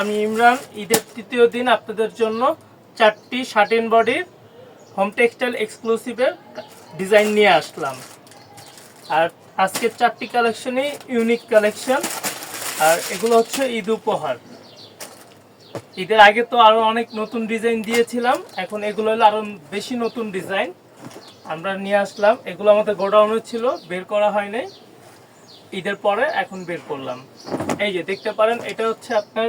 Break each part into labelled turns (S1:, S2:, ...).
S1: আমি ইমরান। ঈদের তৃতীয় দিন আপনাদের জন্য চারটি শার্টিন বডির হোম টেক্সটাইল এক্সক্লুসিভের ডিজাইন নিয়ে আসলাম। আর আজকের চারটি কালেকশনই ইউনিক কালেকশন। আর এগুলো হচ্ছে ঈদ উপহার। ঈদের আগে তো আরও অনেক নতুন ডিজাইন দিয়েছিলাম। এখন এগুলো হলো আরও বেশি নতুন ডিজাইন। আমরা নিয়ে আসলাম। এগুলো আমাদের গোডাউনে ছিল, বের করা হয়নি ঈদের পরে এখন বের করলাম। এই যে দেখতে পারেন, এটা হচ্ছে আপনার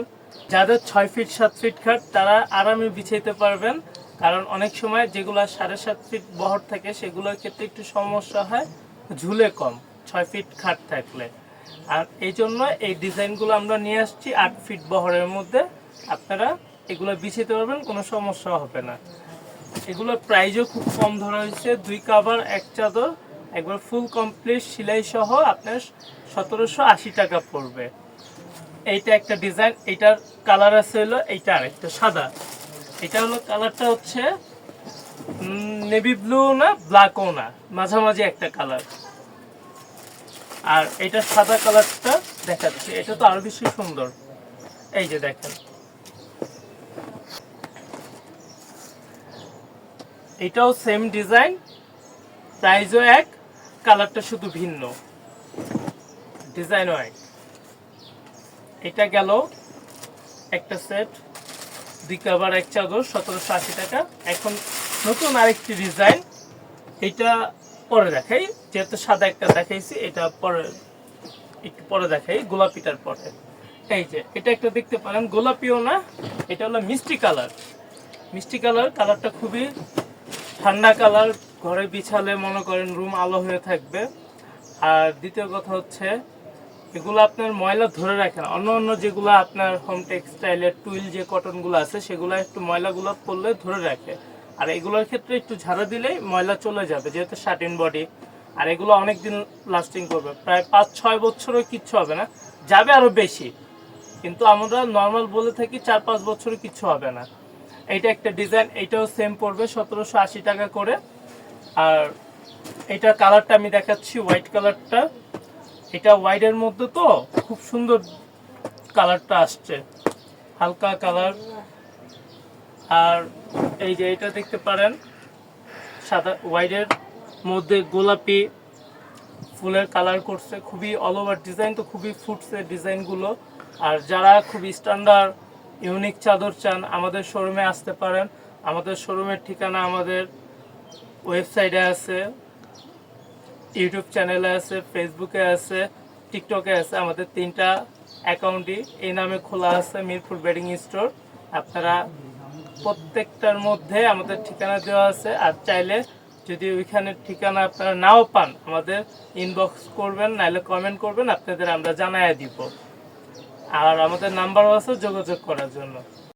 S1: যাদের ছয় ফিট সাত ফিট খাট, তারা আরামে বিছাইতে পারবেন। কারণ অনেক সময় যেগুলো সাড়ে সাত ফিট বহর থাকে, সেগুলোর ক্ষেত্রে একটু সমস্যা হয়, ঝুলে কম, ছয় ফিট খাট থাকলে। আর এই জন্য এই ডিজাইনগুলো আমরা নিয়ে আসছি আট ফিট বহরের মধ্যে। আপনারা এগুলো বিছাইতে পারবেন, কোনো সমস্যা হবে না। এগুলোর প্রাইজও খুব কম ধরা হয়েছে, দুই কাভার এক চাদর। একবার ফুল কমপ্লিট সেলাই সহ আপনার সতেরোশো আশি টাকা পড়বে। এইটা একটা ডিজাইন এইটার কালার আছে হলো এইটা আরেকটা সাদা। এটা হলো কালারটা হচ্ছে নেভি ব্লু না ব্ল্যাকও না, মাঝামাঝি একটা কালার আর এটা সাদা কালারটা দেখাচ্ছি এটা তো আরও বেশি সুন্দর। এই যে দেখেন। এটাও সেম ডিজাইন প্রাইসও এক কালারটা শুধু ভিন্ন। ডিজাইন এক। এটা গেল একটা সেট, দুই কাভার, এক চাদর, সতেরোশো আশি টাকা। এখন নতুন আরেকটি ডিজাইন। এটা পরে দেখাই, যেহেতু সাদা একটা দেখাইছি, এটা পরে, একটু পরে দেখাই, গোলাপিটার পরে। এই যে, এটা একটা দেখতে পারেন, গোলাপিও না, এটা হলো মিষ্টি কালার। মিষ্টি কালার, কালারটা খুবই ঠান্ডা কালার ঘরে বিছালে মনে করেন রুম আলো হয়ে থাকবে। আর দ্বিতীয় কথা হচ্ছে, এগুলো আপনার ময়লা ধরে রাখে না। অন্য অন্য যেগুলো আপনার হোম টেক্সটাইলের টুইল যে কটনগুলো আছে, সেগুলো একটু ময়লাগুলো পড়লে ধরে রাখে। আর এগুলোর ক্ষেত্রে একটু ঝাড়া দিলেই ময়লা চলে যাবে, যেহেতু শার্টিন বডি আর এগুলো অনেক দিন লাস্টিং করবে। প্রায় পাঁচ, ছয় বছরও কিচ্ছু হবে না। যাবে আরও বেশি। কিন্তু আমরা নর্মাল বলে থাকি চার, পাঁচ বছরও কিচ্ছু হবে না। এইটা একটা ডিজাইন এইটাও সেম পড়বে সতেরোশো আশি টাকা করে। আর এটার কালারটা আমি দেখাচ্ছি হোয়াইট কালারটা। এটা হোয়াইটের মধ্যে তো খুব সুন্দর কালারটা আসছে, হালকা কালার। আর এই যে এটা দেখতে পারেন, সাদা হোয়াইটের মধ্যে গোলাপি ফুলের কালার করছে, খুবই অল ওভার ডিজাইন তো খুবই ফুটছে ডিজাইনগুলো। আর যারা খুবই স্ট্যান্ডার্ড ইউনিক চাদর চান, আমাদের শোরুমে আসতে পারেন। আমাদের শোরুমের ঠিকানা আমাদের ওয়েবসাইটে আছে ইউটিউব চ্যানেলে আছে ফেসবুকে আছে টিকটকে আছে, আমাদের তিনটা অ্যাকাউন্টই এই নামে খোলা আছে, মিরপুর বেডিং স্টোর আপনারা প্রত্যেকটার মধ্যে আমাদের ঠিকানা দেওয়া আছে, আর চাইলে যদি ওইখানে ঠিকানা আপনারা নাও পান, আমাদের ইনবক্স করবেন নাহলে কমেন্ট করবেন, আপনাদের আমরা জানাই দিব। আর আমাদের নাম্বারও আছে যোগাযোগ করার জন্য।